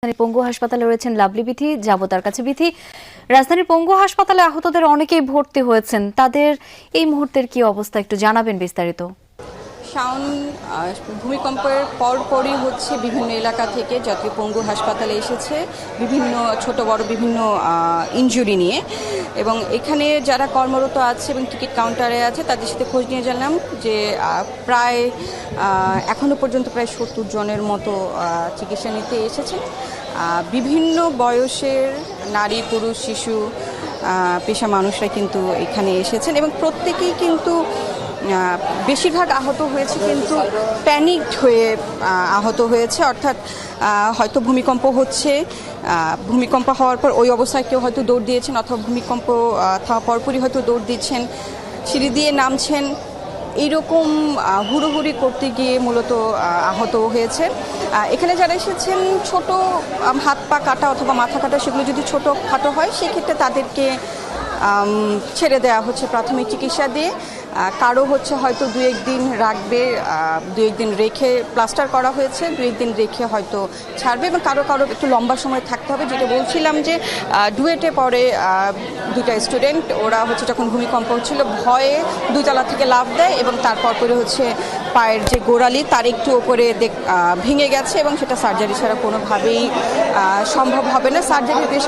রাজধানীর পঙ্গু হাসপাতালে রয়েছেন লাভলি বিথি যাব তার কাছে বিথি। রাজধানীর পঙ্গু হাসপাতালে আহতদের অনেকেই ভর্তি হয়েছেন। তাদের এই মুহূর্তের কি অবস্থা একটু জানাবেন বিস্তারিত। শাওন ভূমিকম্পের পরপরই হচ্ছে বিভিন্ন এলাকা থেকে জাতীয় পঙ্গু হাসপাতালে এসেছে বিভিন্ন ছোট, বড় বিভিন্ন ইনজুরি নিয়ে। এবং এখানে যারা কর্মরত আছে এবং টিকিট কাউন্টারে আছে, তাদের সাথে খোঁজ নিয়ে জানলাম যে প্রায় এখনও পর্যন্ত প্রায় সত্তর জনের মতো চিকিৎসা নিতে এসেছে। বিভিন্ন বয়সের নারী, পুরুষ, শিশু পেশা মানুষরা কিন্তু এখানে এসেছেন এবং প্রত্যেকেই কিন্তু বেশিরভাগ আহত হয়েছে কিন্তু প্যানিকড হয়ে আহত হয়েছে। অর্থাৎ হয়তো ভূমিকম্প হচ্ছে ভূমিকম্প হওয়ার পর ওই অবস্থায় কেউ হয়তো দৌড় দিয়েছেন অথবা ভূমিকম্প থামা পরপরই হয়তো দৌড় দিচ্ছেন, সিঁড়ি দিয়ে নামছেন। এইরকম হুড়োহুড়ি করতে গিয়ে মূলত আহত হয়েছে। এখানে যারা এসেছেন, ছোট হাত পা কাটা অথবা মাথা কাটা, সেগুলো যদি ছোট খাটো হয়, সেক্ষেত্রে তাদেরকে ছেড়ে দেওয়া হচ্ছে প্রাথমিক চিকিৎসা দিয়ে। কারও হচ্ছে হয়তো দু একদিন রাখবে দু একদিন রেখে প্লাস্টার করা হয়েছে, দু একদিন রেখে হয়তো ছাড়বে এবং কারও কারও একটু লম্বা সময় থাকতে হবে। যেটা বলছিলাম যে ডুয়েটে পরে দুটা স্টুডেন্ট, ওরা হচ্ছে যখন ভূমিকম্প হচ্ছিল, ভয়ে দুতলা থেকে লাফ দেয় এবং তারপর করে হচ্ছে পায়ের যে গোড়ালি, তার একটু ওপরে ভেঙে গেছে এবং সেটা সার্জারি ছাড়া কোনোভাবেই সম্ভব হবে না। সার্জারি বেশ